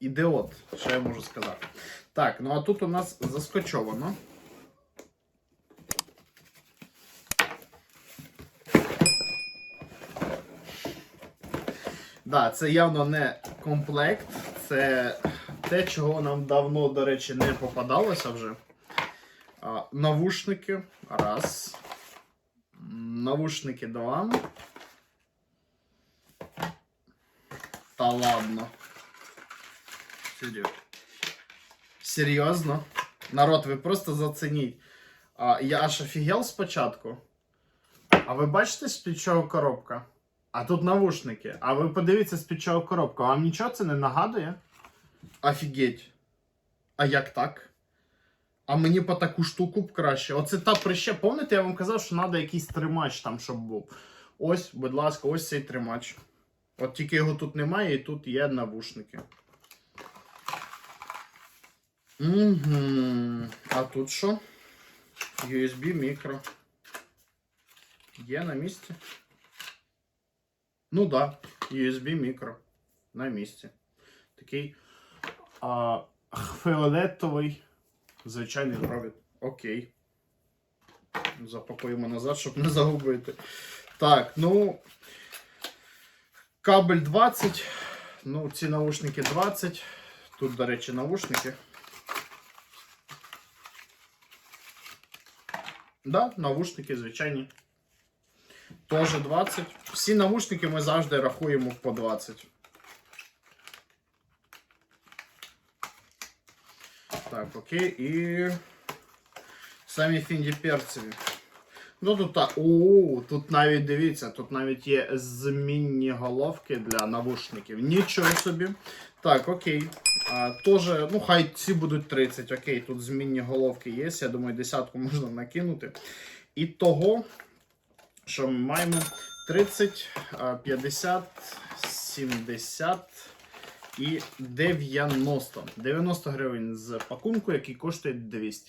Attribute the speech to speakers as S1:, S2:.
S1: ідіот, що я можу сказати. Так, ну а тут у нас заскочовано. Да, це явно не комплект, це те, чого нам давно, до речі, не попадалося вже. А, навушники. Раз. Навушники два. Та ладно. Серйозно. Серйозно? Народ, ви просто зацініть. Я аж офігел спочатку. А ви бачите, з-під чого коробка? А тут навушники. А ви подивіться з-під чого коробка. Вам нічого це не нагадує? Офігеть. А як так? А мені по таку штуку б краще. Оце та прище. Пам'ятаєте, я вам казав, що треба якийсь тримач там, щоб був. Ось, будь ласка, ось цей тримач. От тільки його тут немає, і тут є навушники. Угу. А тут що? USB мікро. Є на місці? Ну да, USB мікро. На місці. Такий а, фіолетовий звичайний провід. Окей. Запакуємо назад, щоб не загубити. Так, ну. Кабель 20. Ну, ці наушники 20. Тут, до речі, наушники. Да, наушники звичайні. Теж 20. Всі наушники ми завжди рахуємо по 20. Так, окей, і самі фінді перцеві. Ну тут так. О, тут навіть дивіться, тут навіть є змінні головки для навушників. Нічого собі. Так, окей. А, Тоже, ну хай ці будуть 30. Окей, тут змінні головки є. Я думаю, десятку можна накинути. І того, що ми маємо 30, 50, 70 і 90. 90 гривень з пакунку, який коштує 200.